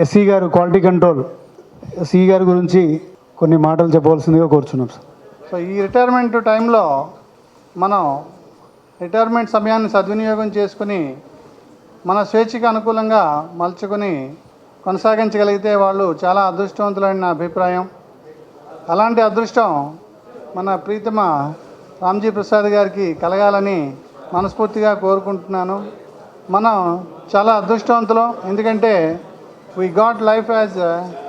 SC గారు quality control SC గారి గురించి కొన్ని మాటలు చెప్పవలసిందిగా కోరుచున్నాం సార్ సో ఈ రిటైర్మెంట్ టైంలో మనం రిటైర్మెంట్ సమయాన్ని సద్వినియోగం చేసుకుని మన స్వేచ్ఛకు అనుకూలంగా మలుచుకొని కొనసాగించగలిగితే వాళ్ళు చాలా అదృష్టవంతులని నా అభిప్రాయం అలాంటి అదృష్టం మన ప్రీతమ రామ్జీ ప్రసాద్ గారికి కలగాలని మనస్ఫూర్తిగా కోరుకుంటున్నాను మనం చాలా అదృష్టవంతులం ఎందుకంటే we got life as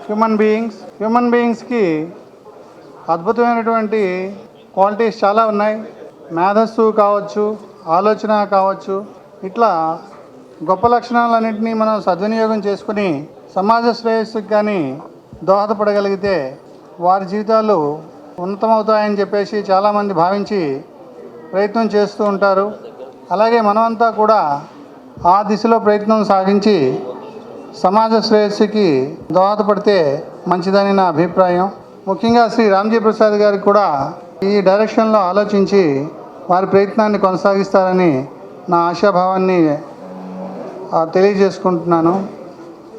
human beings human బీయింగ్స్కి అద్భుతమైనటువంటి క్వాలిటీస్ చాలా ఉన్నాయి మేధస్సు కావచ్చు ఆలోచన కావచ్చు ఇట్లా గొప్ప లక్షణాలన్నింటినీ మనం సద్వినియోగం చేసుకుని సమాజ శ్రేయస్సుకి కానీ దోహదపడగలిగితే వారి జీవితాలు ఉన్నతమవుతాయని చెప్పేసి చాలామంది భావించి ప్రయత్నం చేస్తూ ఉంటారు అలాగే మనమంతా కూడా ఆ దిశలో ప్రయత్నం సాగించి సమాజ శ్రేయస్సుకి దోహదపడితే మంచిదని నా అభిప్రాయం ముఖ్యంగా శ్రీ రామ్జీ ప్రసాద్ గారు కూడా ఈ డైరెక్షన్లో ఆలోచించి వారి ప్రయత్నాన్ని కొనసాగిస్తారని నా ఆశాభావాన్ని తెలియజేసుకుంటున్నాను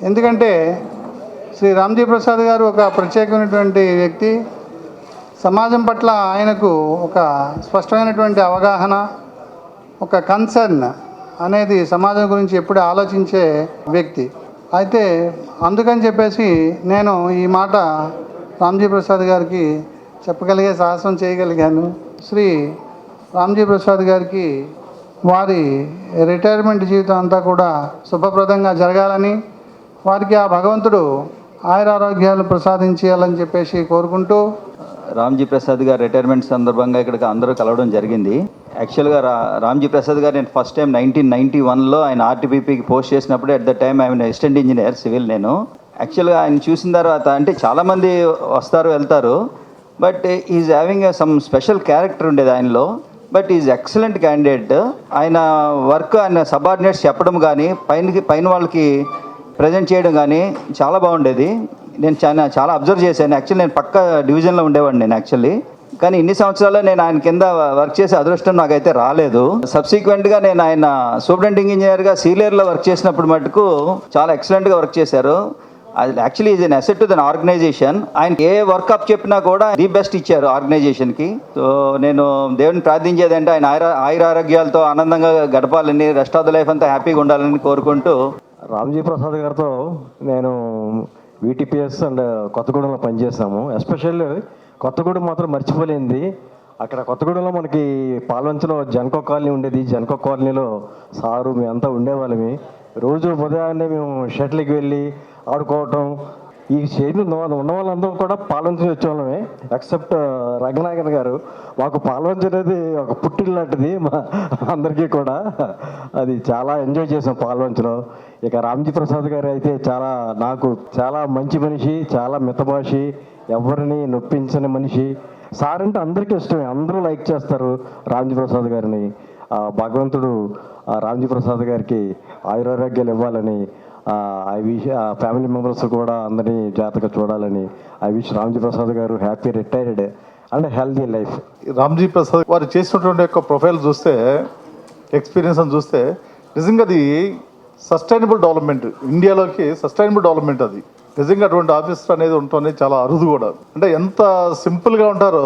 ఎందుకంటే శ్రీ రామ్జీ ప్రసాద్ గారు ఒక ప్రత్యేకమైనటువంటి వ్యక్తి సమాజం పట్ల ఆయనకు ఒక స్పష్టమైనటువంటి అవగాహన ఒక కన్సర్న్ అనేది సమాజం గురించి ఎప్పుడూ ఆలోచించే వ్యక్తి అయితే అందుకని చెప్పేసి నేను ఈ మాట రామ్జీ ప్రసాద్ గారికి చెప్పగలిగే సాహసం చేయగలిగాను శ్రీ రామ్జీ ప్రసాద్ గారికి వారి రిటైర్మెంట్ జీవితం అంతా కూడా శుభప్రదంగా జరగాలని వారికి ఆ భగవంతుడు ఆయుర ఆరోగ్యాలు ప్రసాదించేయాలని చెప్పేసి కోరుకుంటూ రామ్జీ ప్రసాద్ గారు రిటైర్మెంట్ సందర్భంగా ఇక్కడికి అందరూ కలవడం జరిగింది యాక్చువల్గా రా రామ్జీ ప్రసాద్ గారు నేను ఫస్ట్ టైం నైన్టీన్ నైన్టీ వన్లో ఆయన ఆర్టీపీపీకి పోస్ట్ చేసినప్పుడు అట్ ద టైం ఆయన అసిస్టెంట్ ఇంజనీర్ సివిల్ నేను యాక్చువల్గా ఆయన చూసిన తర్వాత అంటే చాలామంది వస్తారు వెళ్తారు but is having some special character ఉండేది ఆయనలో బట్ ఈజ్ ఎక్సలెంట్ క్యాండిడేట్ ఆయన వర్క్ ఆయన సబార్డినేట్స్ చెప్పడం కానీ పైన పైన వాళ్ళకి ప్రజెంట్ చేయడం కానీ చాలా బాగుండేది నేను చాలా చాలా అబ్జర్వ్ చేశాను యాక్చువల్లీ నేను పక్క డివిజన్లో ఉండేవాడిని నేను యాక్చువల్లీ కానీ ఇన్ని సంవత్సరాల్లో నేను ఆయన కింద వర్క్ చేసే అదృష్టం నాకైతే రాలేదు సబ్సిక్వెంట్గా నేను ఆయన సూపరింటెండింగ్ ఇంజనీర్గా సీలియర్లో వర్క్ చేసినప్పుడు మటుకు చాలా ఎక్సలెంట్గా వర్క్ చేశారు అది actually is an asset to the organisation ఆయన ఏ అప్ చెప్పినా కూడా ది బెస్ట్ ఇచ్చారు ఆర్గనైజేషన్కి సో నేను దేవుని ప్రార్థించేది అంటే ఆయన ఆయుర ఆయురారోగ్యాలతో ఆనందంగా గడపాలని రెస్ట్ ఆఫ్ ద లైఫ్ అంతా హ్యాపీగా ఉండాలని కోరుకుంటూ రామ్జీ ప్రసాద్ గారితో నేను వీటీపీఎస్ అండ్ కొత్తగూడెంలో పనిచేసాము ఎస్పెషల్లీ కొత్తగూడెం మాత్రం మర్చిపోలేంది అక్కడ కొత్తగూడెంలో మనకి పాల్వంచలో జనకో కాలనీ ఉండేది జనకో కాలనీలో సారు మేమంతా ఉండేవాళ్ళమే రోజు ఉదయాన్నే మేము షటిల్కి వెళ్ళి ఆడుకోవటం ఈ చేతి ఉన్న వాళ్ళందరూ కూడా పాల్వంచి వచ్చేవాళ్ళమే ఎక్సెప్ట్ రంగనాగర్ గారు మాకు పాల్వంచి అనేది ఒక లాంటిది మా అందరికీ కూడా అది చాలా ఎంజాయ్ చేసాం పాల్వంచిలో ఇక రామ్జీ ప్రసాద్ గారు అయితే చాలా నాకు చాలా మంచి మనిషి చాలా మితభాషి ఎవరిని నొప్పించని మనిషి సార్ అంటే అందరికీ ఇష్టమే అందరూ లైక్ చేస్తారు రామ్జీ ప్రసాద్ గారిని భగవంతుడు రామ్జీ ప్రసాద్ గారికి ఆయురారోగ్యాలు ఇవ్వాలని ఐ విష్ ఫ్యామిలీ మెంబర్స్ కూడా అందరినీ జాతక చూడాలని I wish Ramji Prasad garu happy retired and healthy life Ramji Prasad వారు చేసినటువంటి యొక్క ప్రొఫైల్ చూస్తే ఎక్స్పీరియన్స్ అని చూస్తే నిజంగా అది సస్టైనబుల్ డెవలప్మెంట్ ఇండియాలోకి సస్టైనబుల్ డెవలప్మెంట్ అది నిజంగా అటువంటి ఆఫీసర్ అనేది ఉంటుంది చాలా అరుదు కూడా అంటే ఎంత సింపుల్గా ఉంటారో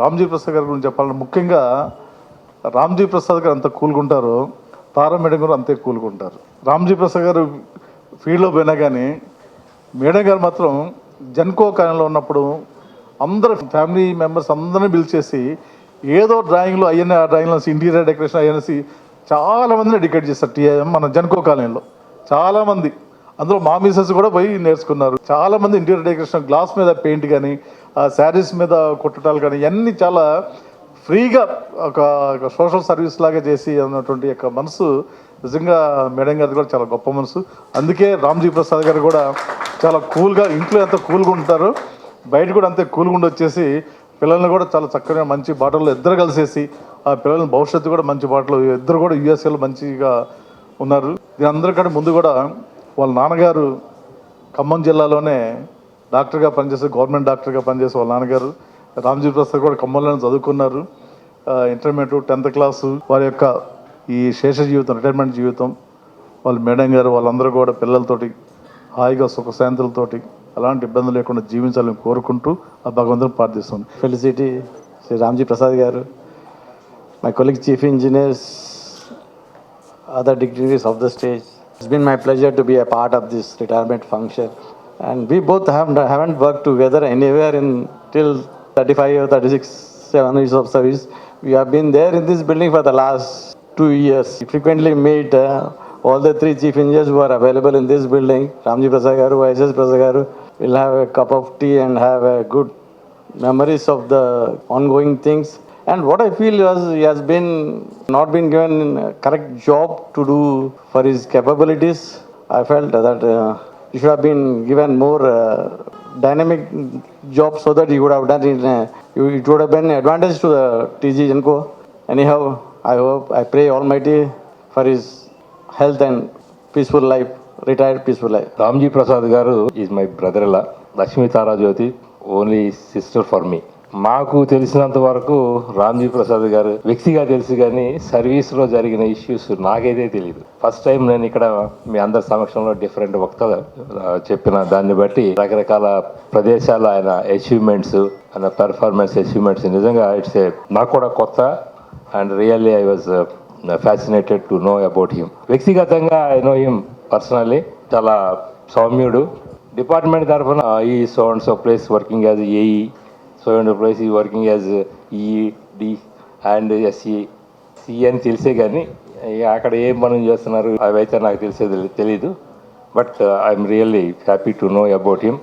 రామ్జీ ప్రసాద్ గారి గురించి చెప్పాలంటే ముఖ్యంగా రామ్జీ ప్రసాద్ గారు అంత కూలుగుంటారు తారా మేడం గారు అంతే కూలుగుంటారు రామ్జీ ప్రసాద్ గారు ఫీల్డ్లో పోయినా కానీ మేడం గారు మాత్రం జన్కో కాలంలో ఉన్నప్పుడు అందరు ఫ్యామిలీ మెంబర్స్ అందరినీ పిలిచేసి ఏదో డ్రాయింగ్లో ఆ డ్రాయింగ్లో ఇంటీరియర్ డెకరేషన్ అయ్యనేసి చాలామందిని డెడికేట్ చేస్తారు టీఐఎం మన జన్కో కాలనీలో చాలామంది అందులో మా మిసెస్ కూడా పోయి నేర్చుకున్నారు చాలా మంది ఇంటీరియర్ డెకరేషన్ గ్లాస్ మీద పెయింట్ కానీ శారీస్ మీద కుట్టడాలు కానీ ఇవన్నీ చాలా ఫ్రీగా ఒక సోషల్ సర్వీస్ లాగా చేసి అన్నటువంటి యొక్క మనసు నిజంగా మేడం గారి కూడా చాలా గొప్ప మనసు అందుకే రామ్జీ ప్రసాద్ గారు కూడా చాలా కూల్గా ఇంట్లో ఎంత కూల్గా ఉంటారు బయట కూడా అంతే కూల్గా ఉండొచ్చేసి పిల్లల్ని కూడా చాలా చక్కగా మంచి బాటలో ఇద్దరు కలిసేసి ఆ పిల్లల భవిష్యత్తు కూడా మంచి బాటలో ఇద్దరు కూడా యూఎస్ఏలో మంచిగా ఉన్నారు దీని అందరికంటే ముందు కూడా వాళ్ళ నాన్నగారు ఖమ్మం జిల్లాలోనే డాక్టర్గా పనిచేసి గవర్నమెంట్ డాక్టర్గా పనిచేసే వాళ్ళ నాన్నగారు రామ్జీ ప్రసాద్ కూడా ఖమ్మంలోనే చదువుకున్నారు ఇంటర్మీడియట్ టెన్త్ క్లాసు వారి యొక్క ఈ శేష జీవితం రిటైర్మెంట్ జీవితం వాళ్ళ మేడం గారు వాళ్ళందరూ కూడా పిల్లలతోటి హాయిగా సుఖశాంతులతోటి అలాంటి ఇబ్బందులు లేకుండా జీవించాలని కోరుకుంటూ ఆ భగవంతుని ప్రార్థిస్తుంది felicity Shri Ramji Prasad garu my colleague chief engineers other dignitaries of the stage It's been my pleasure to be a part of this retirement function. And we both have, haven't worked together anywhere in till 35 or 36, 7 years of service. We have been there in this building for the last two years. We frequently meet uh, all the three chief engineers who are available in this building. Ramji Prasad Garu, S.S. Prasad We'll have a cup of tea and have a good memories of the ongoing things. And what I feel was he has not been given a correct job to do for his capabilities. I felt that uh, he should have been given more uh, dynamic job so that he would have done it. Uh, it would have been an advantage to the TG Genco. Anyhow, I pray Almighty for his health and peaceful life, retired peaceful life. Ramji Prasad Garu is my brother-in-law. Lakshmi Tara Jyoti, only sister for me. మాకు తెలిసినంత వరకు రామ్జీ ప్రసాద్ గారు వ్యక్తిగా తెలుసు కానీ service లో జరిగిన issues నాకైతే తెలియదు ఫస్ట్ టైం నేను ఇక్కడ మీ అందరి సమక్షంలో డిఫరెంట్ వక్త చెప్పిన దాన్ని బట్టి రకరకాల ప్రదేశాల ఆయన అచీవ్మెంట్స్ ఆయన పెర్ఫార్మెన్స్ అచీవ్మెంట్స్ నిజంగా ఇట్స్ ఏ నాకు కూడా కొత్త and really I was fascinated to know about him వ్యక్తిగతంగా ఐ నో హిమ్ పర్సనల్లీ చాలా సౌమ్యుడు డిపార్ట్మెంట్ తరఫున uh, ఈ so and so place working as AE E e e so and ఈ working as E D and SE C అని తెలిసే కానీ అక్కడ ఏం మనం చేస్తున్నారు అవైతే నాకు తెలిసేది తెలీదు but I'm really happy to know about him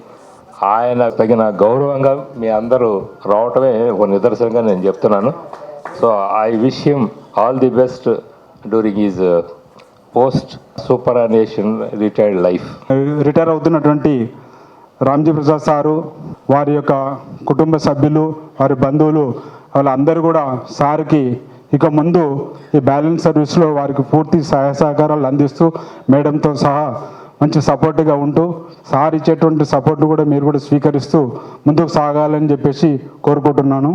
ఆయన తగిన గౌరవంగా మీ అందరూ రావటమే ఒక నిదర్శనంగా నేను చెప్తున్నాను so I wish him all the best during is post superannuation retired life retire అవుతున్నటువంటి రామ్జీ ప్రసాద్ సారు వారి యొక్క కుటుంబ సభ్యులు వారి బంధువులు వాళ్ళందరూ కూడా సార్కి ఇక ముందు ఈ బ్యాలెన్స్ సర్వీస్లో వారికి పూర్తి సహాయ సహకారాలు అందిస్తూ మేడంతో సహా మంచి సపోర్ట్గా ఉంటూ సార్ ఇచ్చేటువంటి సపోర్ట్ కూడా మీరు కూడా స్వీకరిస్తూ ముందుకు సాగాలని చెప్పేసి కోరుకుంటున్నాను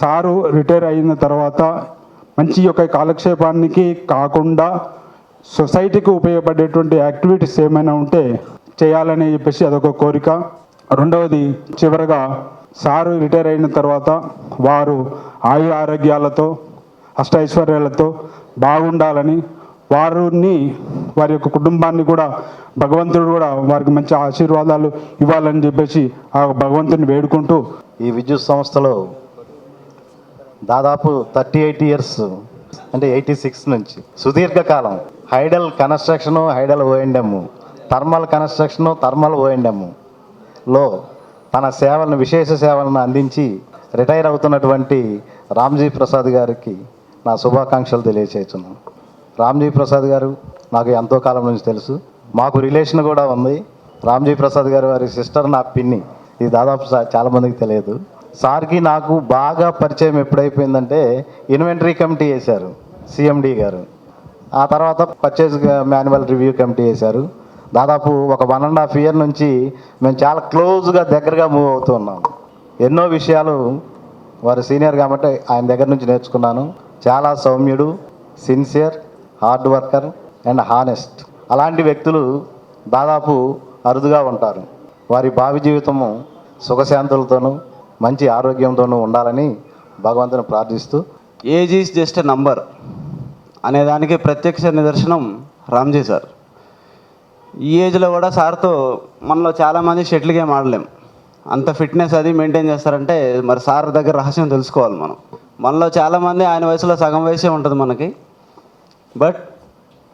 సారు రిటైర్ అయిన తర్వాత మంచి యొక్క కాలక్షేపానికి కాకుండా సొసైటీకి ఉపయోగపడేటువంటి యాక్టివిటీస్ ఏమైనా ఉంటే చేయాలని చెప్పేసి అదొక కోరిక రెండవది చివరగా సారు రిటైర్ అయిన తర్వాత వారు ఆయు ఆరోగ్యాలతో అష్టైశ్వర్యాలతో బాగుండాలని వారిని వారి యొక్క కుటుంబాన్ని కూడా భగవంతుడు కూడా వారికి మంచి ఆశీర్వాదాలు ఇవ్వాలని చెప్పేసి ఆ భగవంతుని వేడుకుంటూ ఈ విద్యుత్ సంస్థలో దాదాపు థర్టీ ఎయిట్ ఇయర్స్ అంటే ఎయిటీ సిక్స్ నుంచి సుదీర్ఘకాలం హైడల్ కన్స్ట్రక్షను హైడల్ ఓఎండము థర్మల్ కన్స్ట్రక్షను థర్మల్ ఓఎండము లో తన సేవలను విశేష సేవలను అందించి రిటైర్ అవుతున్నటువంటి రామ్జీ ప్రసాద్ గారికి నా శుభాకాంక్షలు తెలియచేస్తున్నాను రామ్జీ ప్రసాద్ గారు నాకు ఎంతో కాలం నుంచి తెలుసు మాకు రిలేషన్ కూడా ఉంది రామ్జీ ప్రసాద్ గారు వారి సిస్టర్ నా పిన్ని ఇది దాదాపు చాలామందికి తెలియదు సార్కి నాకు బాగా పరిచయం ఎప్పుడైపోయిందంటే ఇన్వెంటరీ కమిటీ వేశారు సిఎండి గారు ఆ తర్వాత పర్చేజ్ మాన్యువల్ రివ్యూ కమిటీ వేశారు దాదాపు ఒక వన్ అండ్ హాఫ్ ఇయర్ నుంచి మేము చాలా క్లోజ్గా దగ్గరగా మూవ్ అవుతున్నాం ఎన్నో విషయాలు వారు సీనియర్ కాబట్టి ఆయన దగ్గర నుంచి నేర్చుకున్నాను చాలా సౌమ్యుడు sincere hard worker and honest అలాంటి వ్యక్తులు దాదాపు అరుదుగా ఉంటారు వారి భావి జీవితము సుఖశాంతులతోనూ మంచి ఆరోగ్యంతోనూ ఉండాలని భగవంతుని ప్రార్థిస్తూ ఏజ్ ఈజ్ జస్ట్ నెంబర్ అనేదానికి ప్రత్యక్ష నిదర్శనం రామ్జీ సార్ ఈ ఏజ్లో కూడా సార్తో మనలో చాలామంది షటిల్ గేమ్ ఆడలేం అంత ఫిట్నెస్ అది మెయింటైన్ చేస్తారంటే మరి సార్ దగ్గర రహస్యం తెలుసుకోవాలి మనం మనలో చాలామంది ఆయన వయసులో సగం వయసే ఉంటుంది మనకి but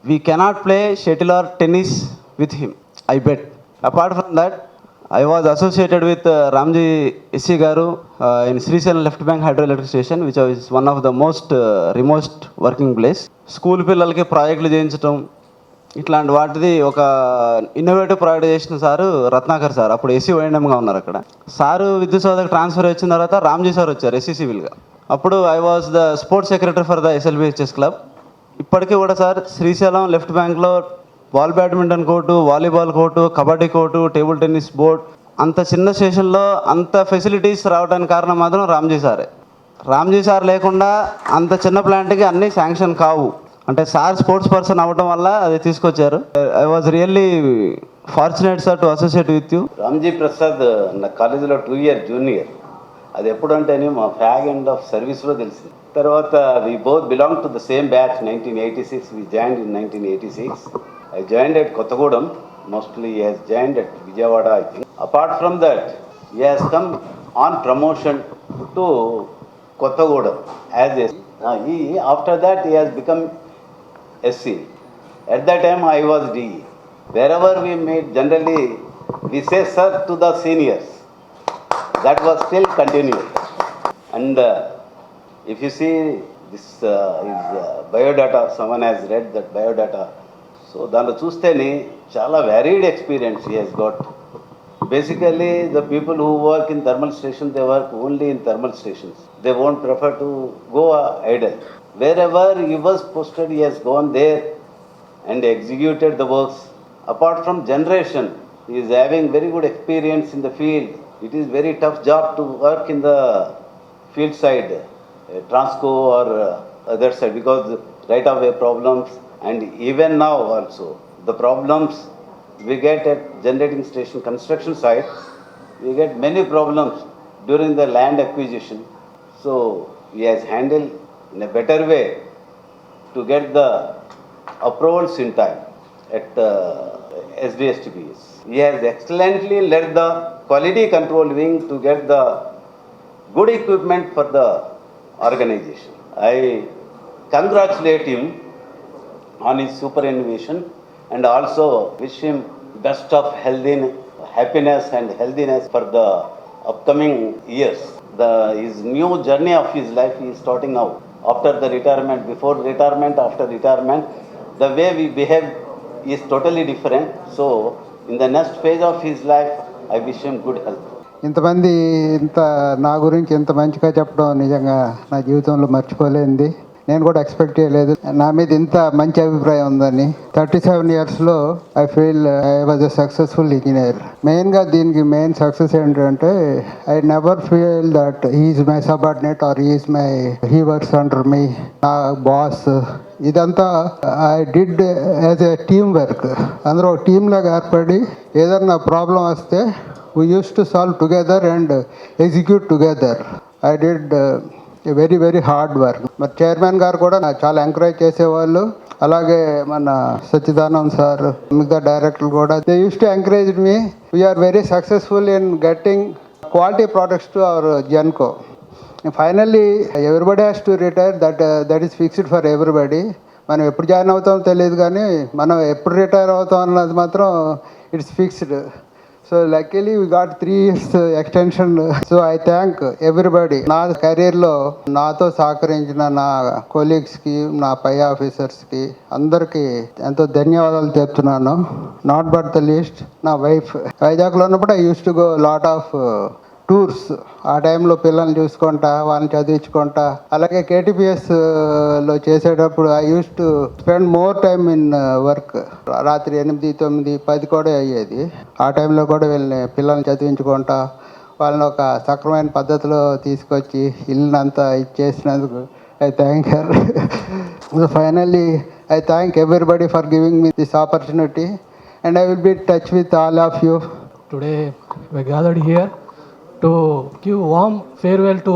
we cannot play shuttle or tennis with him I bet apart from that I was associated with Ramji SC గారు in Srisailam left bank hydro electric station which is one of the most remotest working place school పిల్లలకి ప్రాజెక్టులు చేయించడం ఇట్లాంటి వాటిది ఒక innovative provide చేసిన sir Ratnakar sir అప్పుడు SC వైండంగా ఉన్నారు అక్కడ సారు విద్యుత్ సోదకు ట్రాన్స్ఫర్ వచ్చిన తర్వాత రామ్జీ సార్ వచ్చారు ఎస్సీ సివిల్గా అప్పుడు I was the sports secretary for the SLBHS club ఇప్పటికీ కూడా సార్ శ్రీశైలం లెఫ్ట్ బ్యాంక్లో ball badminton court volleyball court kabaddi court table tennis board అంత చిన్న స్టేషన్లో అంత ఫెసిలిటీస్ రావడానికి కారణం మాత్రం రామ్జీ సారే రామ్జీ సార్ లేకుండా అంత చిన్న ప్లాంట్కి అన్నీ శాంక్షన్ కావు అంటే సార్ స్పోర్ట్స్ పర్సన్ అవ్వడం వల్ల అది తీసుకొచ్చారు I was really fortunate sir to associate with you Ramji Prasad నా కాలేజీలో టూ ఇయర్ జూనియర్ అది ఎప్పుడంటేనే మా ఫ్యాగ్ అండ్ ఆఫ్ సర్వీస్లో తెలిసింది తర్వాత we both belong to the same batch nineteen eighty six we join in nineteen eighty six I join at Kothagudem mostly he's join at Vijayawada I think apart from that he has come on promotion to Kothagudem as he after that he has become SC. At that time I was DE. Wherever we met, generally we say sir to the seniors. That was still continued. And uh, if you see this uh, is uh, biodata, someone has read that biodata. So దాంట్లో చూస్తేనే చాలా varied experience he he's got basically the people who work in thermal station they work only in thermal stations they won't prefer to go hydel Wherever he was posted, he has gone there and executed the works. Apart from generation, he is having very good experience in the field. It is very tough job to work in the field side, uh, Transco or uh, other side, because right away problems and even now also the problems we get at generating station construction site, we get many problems during the land acquisition. So he has handled in a better way to get the approvals in time at uh, SDSTBs. He has excellently led the quality control wing to get the good equipment for the organization. I congratulate him on his super innovation and also wish him best of healthiness, happiness and healthiness for the upcoming years. The, his new journey of his life is starting now. after the retirement, before retirement, after retirement. The way we behave is totally different. So, in the next phase of his life, I wish him good health. ఇంతమంది ఇంత నా గురించి ఇంత మంచిగా చెప్పడం నిజంగా నా జీవితంలో మర్చిపోలేనిది నేను కూడా ఎక్స్పెక్ట్ చేయలేదు నా మీద ఇంత మంచి అభిప్రాయం ఉందని థర్టీ సెవెన్ ఇయర్స్లో I feel I was a successful engineer మెయిన్గా దీనికి మెయిన్ సక్సెస్ ఏంటంటే I never feel that is my subordinate or is my he works under me నా బాస్ ఇదంతా I did as a team work అందరూ ఒక టీంలాగా ఏర్పడి ఏదన్నా ప్రాబ్లం వస్తే we use to solve together and execute together I did very very hard work మరి chairman గారు కూడా చాలా ఎంకరేజ్ చేసేవాళ్ళు అలాగే మన సచ్చిదానంద్ సార్ మిగతా డైరెక్టర్ కూడా they use to encourage me we are very successful in getting quality products to our Genco finally everybody has to retire that that is fixed for everybody మనం ఎప్పుడు జాయిన్ అవుతామో తెలియదు కానీ మనం ఎప్పుడు రిటైర్ అవుతాం అన్నది మాత్రం it's fixed so luckily we got three years extension so I thank everybody నా కెరీర్ లో నాతో సహకరించిన నా కొలీగ్స్ కి నా పై ఆఫీసర్స్ కి అందరికి ఎంతో ధన్యవాదాలు చెప్తున్నాను నాట్ బట్ ద లీస్ట్ నా వైఫ్ వైజాగ్ లో ఉన్నప్పుడు I use to go lot of tours ఆ టైంలో పిల్లల్ని చూసుకుంటా వాళ్ళని చదివించుకుంటా అలాగే కేటీపీఎస్ లో చేసేటప్పుడు I use to spend more time in work రాత్రి ఎనిమిది తొమ్మిది పది కూడా అయ్యేది ఆ టైంలో కూడా వీళ్ళని పిల్లల్ని చదివించుకుంటా వాళ్ళని ఒక సక్రమైన పద్ధతిలో తీసుకొచ్చి ఇల్లునంతా ఇచ్చేసినందుకు I thank you finally I thank everybody for giving me this opportunity and I will be touch with all of you today we gathered to give warm farewell to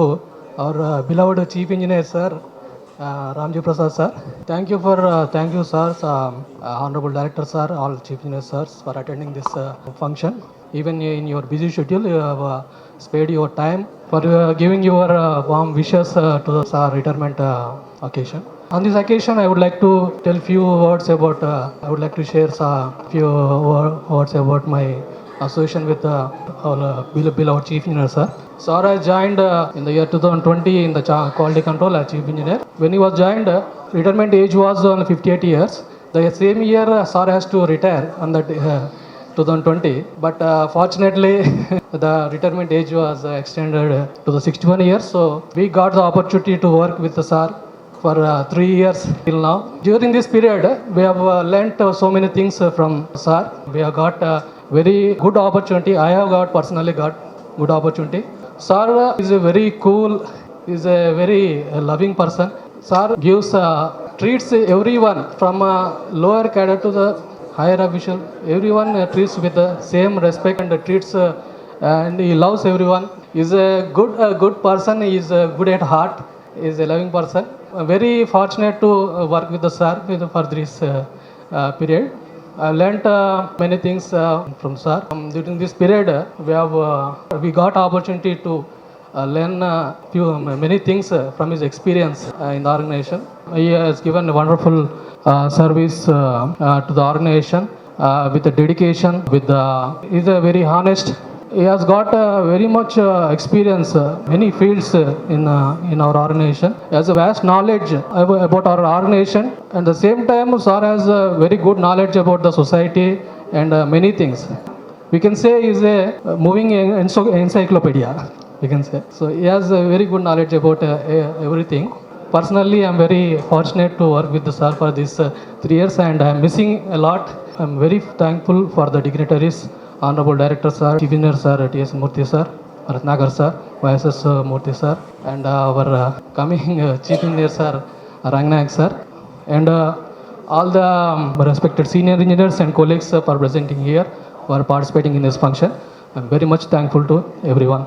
our uh, beloved Chief Engineer, sir, uh, Ramji Prasad, sir. Thank you for, uh, thank you, sirs, um, uh, Honorable Director, sir, all Chief Engineer, sirs, for attending this uh, function. Even in your busy schedule, you have uh, spared your time for uh, giving your uh, warm wishes uh, to the Sir retirement uh, occasion. On this occasion, I would like to tell few words about, uh, I would like to share a few words about my association with uh, our uh, beloved chief engineer sir. Sir, I joined uh, in the year 2020 in the quality control as uh, chief engineer. When he was joined, uh, retirement age was uh, 58 years. The same year, uh, sir has to retire on that uh, 2020. But uh, fortunately, the retirement age was uh, extended uh, to the 61 years. So we got the opportunity to work with the sir for uh, three years till now. During this period, we have uh, learnt uh, so many things uh, from sir. We have got uh, very good opportunity. I have got personally got good opportunity. Sir uh, is a very cool, is a very uh, loving person. Sir gives uh, treats everyone from uh, lower cadet to the higher official. Everyone uh, treats with the same respect and uh, treats. Uh, and he loves everyone. Is a good, uh, good person. He is uh, good at heart. is a loving person. I'm very fortunate to uh, work with the sir for this uh, uh, period. I learnt many things from sir. Um, during this period, we have we got opportunity to learn few um, many things from his experience in the organization. He has given wonderful service to the organization with the dedication. With the, he's a very honest he has got uh, very much uh, experience uh, many fields uh, in uh, in our organization he has a vast knowledge about our organization and the same time sir has a very good knowledge about the society and uh, many things we can say he is a uh, moving encyclopedia we can say so he has a very good knowledge about uh, everything personally i'm very fortunate to work with the sir for these uh, three years and i'm missing a lot i'm very thankful for the dignitaries honorable Directors sir, chief engineer sir, T.S. Murthy sir, Ratnagar sir, Y.S.S. Uh, Murthy sir, and uh, our uh, coming chief engineer sir, Rangnayak sir, and all the um, respected senior engineers and colleagues are presenting here, are participating in this function. I'm very much thankful to everyone.